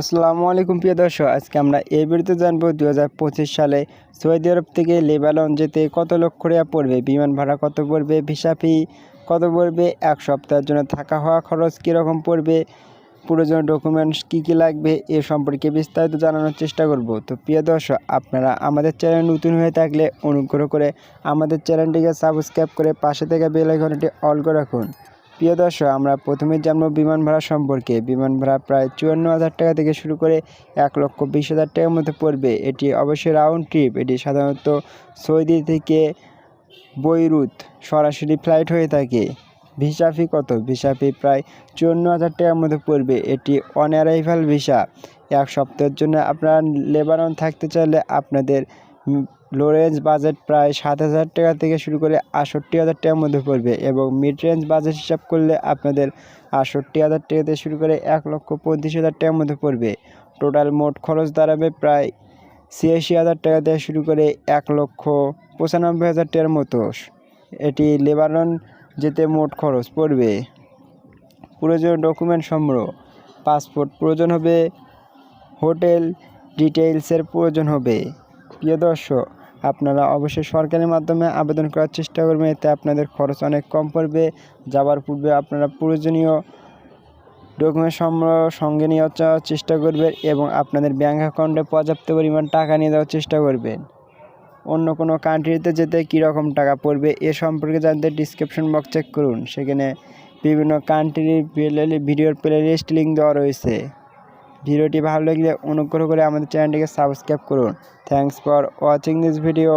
আসসালামু আলাইকুম প্রিয় দর্শক, আজকে আমরা এই ভিডিওতে জানব দু হাজার পঁচিশ সালে সৌদি আরব থেকে লেবানন যেতে কত লক্ষ টাকা পড়বে, বিমান ভাড়া কত পড়বে, ভিসা ফি কত পড়বে, এক সপ্তাহের জন্য থাকা হওয়া খরচ কীরকম পড়বে, প্রয়োজনীয় ডকুমেন্টস কী কী লাগবে এ সম্পর্কে বিস্তারিত জানানোর চেষ্টা করব। তো প্রিয় দর্শক, আপনারা আমাদের চ্যানেল নতুন হয়ে থাকলে অনুগ্রহ করে আমাদের চ্যানেলটিকে সাবস্ক্রাইব করে পাশে থেকে বেল অল করে রাখুন। প্রিয় দর্শক, আমরা প্রথমে জানব বিমান ভাড়া সম্পর্কে। বিমান ভাড়া প্রায় চুয়ান্ন হাজার টাকা থেকে শুরু করে এক লক্ষ বিশ হাজার টাকার মধ্যে পড়বে। এটি অবশ্যই রাউন্ড ট্রিপ এটি সাধারণত সৌদি থেকে বৈরুত সরাসরি ফ্লাইট হয়ে থাকে। ভিসা ফি কত? ভিসা ফি প্রায় চুয়ান্ন হাজার টাকার মধ্যে পড়বে। এটি অন অ্যারাইভাল ভিসা এক সপ্তাহের জন্য আপনারা লেবানন থাকতে চাইলে আপনাদের লো রেঞ্জ বাজেট প্রায় সাত হাজার টাকা থেকে শুরু করে আটষট্টি হাজার টাকার মধ্যে পড়বে এবং মিড রেঞ্জ বাজেট হিসাব করলে আপনাদের আটষট্টি হাজার টাকা থেকে শুরু করে এক লক্ষ পঁয়ত্রিশ হাজার টাকার মধ্যে পড়বে। টোটাল মোট খরচ দাঁড়াবে প্রায় ছিয়াশি হাজার টাকা থেকে শুরু করে এক লক্ষ পঁচানব্বই হাজার টাকার মতো। এটি লেবানন যেতে মোট খরচ পড়বে। প্রয়োজনীয় ডকুমেন্ট সংগ্রহ। পাসপোর্ট প্রয়োজন হবে। হোটেল ডিটেইলসের প্রয়োজন হবে। প্রিয় দর্শক, আপনারা অবশ্যই সরকারের মাধ্যমে আবেদন করার চেষ্টা করবেন, এতে আপনাদের খরচ অনেক কম পড়বে। যাওয়ার পূর্বে আপনারা প্রয়োজনীয় ডকুমেন্ট সংগ্রহ সঙ্গে নিয়ে যাওয়ার চেষ্টা করবেন এবং আপনাদের ব্যাঙ্ক অ্যাকাউন্টে পর্যাপ্ত পরিমাণ টাকা নিয়ে যাওয়ার চেষ্টা করবেন। অন্য কোনো কান্ট্রিতে যেতে কীরকম টাকা পড়বে এ সম্পর্কে জানতে ডিসক্রিপশন বক্স চেক করুন। সেখানে বিভিন্ন কান্ট্রির প্লে ভিডিওর প্লে লিস্ট লিঙ্ক দেওয়া রয়েছে। ভিডিওটি ভালো লাগলে অনুগ্রহ করে আমাদের চ্যানেলটিকে সাবস্ক্রাইব করুন। Thanks for watching this video